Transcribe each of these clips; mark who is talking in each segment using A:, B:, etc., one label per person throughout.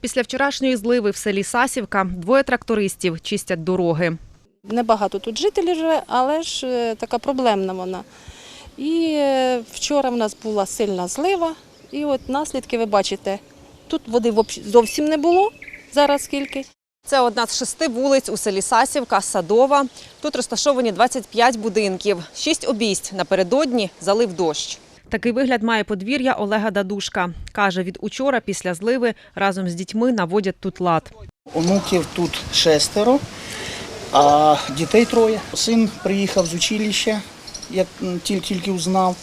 A: Після вчорашньої зливи в селі Сасівка двоє трактористів чистять дороги.
B: Небагато тут жителів живе, але ж е, така проблемна вона. І е, вчора в нас була сильна злива, і от наслідки ви бачите. Тут води зовсім не було, зараз скільки.
A: Це одна з шести вулиць у селі Сасівка, Садова. Тут розташовані 25 будинків. Шість обійсть напередодні залив дощ. Такий вигляд має подвір'я Олега Дадушка. Каже, від учора після зливи разом з дітьми наводять тут лад.
C: Онуків тут шестеро, а дітей троє. Син приїхав з училища, як тільки, узнав.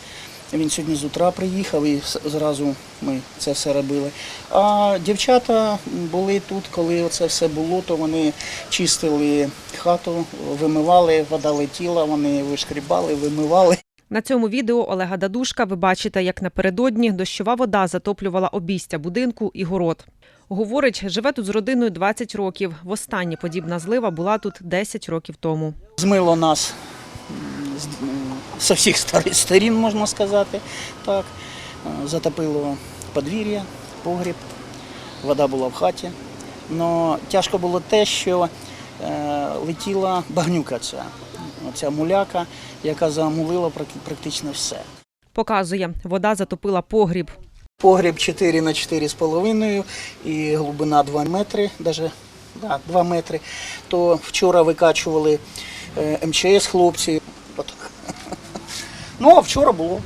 C: Він сьогодні з утра приїхав і зразу ми це все робили. А дівчата були тут, коли це все було, то вони чистили хату, вимивали, вода летіла, вони вишкрібали, вимивали.
A: На цьому відео Олега Дадушка ви бачите, як напередодні дощова вода затоплювала обійстя будинку і город. Говорить, живе тут з родиною 20 років. Востаннє подібна злива була тут 10 років тому.
C: Змило нас з, стар- сторін, можна сказати. Так. Е, Затопило подвір'я, погріб, вода була в хаті. Но тяжко було те, що е, летіла багнюка ця, ця муляка, яка замулила практично все.
A: Показує, вода затопила погріб.
C: Погріб 4 на 4,5 і глибина 2 метри, навіть да, 2 метри. То вчора викачували е, МЧС хлопці. Ну, а вчора було.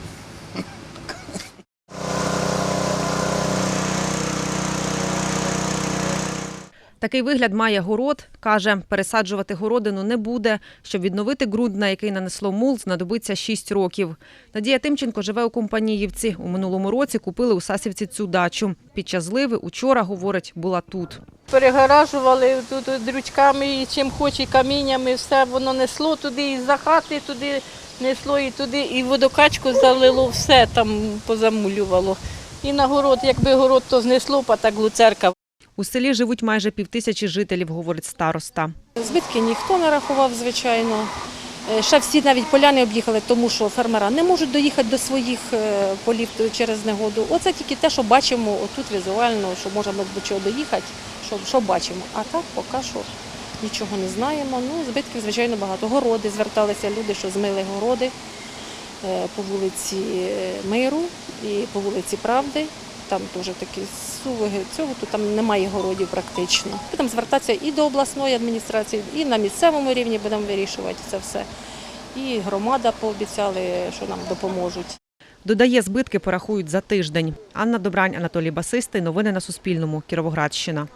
A: Такий вигляд має город. Каже, пересаджувати городину не буде. Щоб відновити ґрунт, на який нанесло мул, знадобиться 6 років. Надія Тимченко живе у Компаніївці. У минулому році купили у Сасівці цю дачу. Під час зливи учора, говорить, була тут.
B: Перегоражували тут дрючками і чим хоч, і каміннями, все воно несло туди, і за хати туди несло, і туди, і водокачку залило, все там позамулювало. І на город, якби город то знесло, па так луцерка.
A: У селі живуть майже півтисячі жителів, говорить староста.
B: Збитки ніхто не рахував, звичайно. Е, Ще всі навіть поля не об'їхали, тому що фермера не можуть доїхати до своїх е, полів через негоду. Оце тільки те, що бачимо отут візуально, що можемо до чого доїхати, що, що бачимо. А так поки що нічого не знаємо. Ну, збитків, звичайно, багато. Городи зверталися люди, що змили городи е, по вулиці Миру і по вулиці Правди. Там теж такі сувиги цього, то там немає городів практично. Будемо звертатися і до обласної адміністрації, і на місцевому рівні будемо вирішувати це все. І громада пообіцяли, що нам допоможуть.
A: Додає, збитки порахують за тиждень. Анна Добрань, Анатолій Басистий. Новини на Суспільному. Кіровоградщина.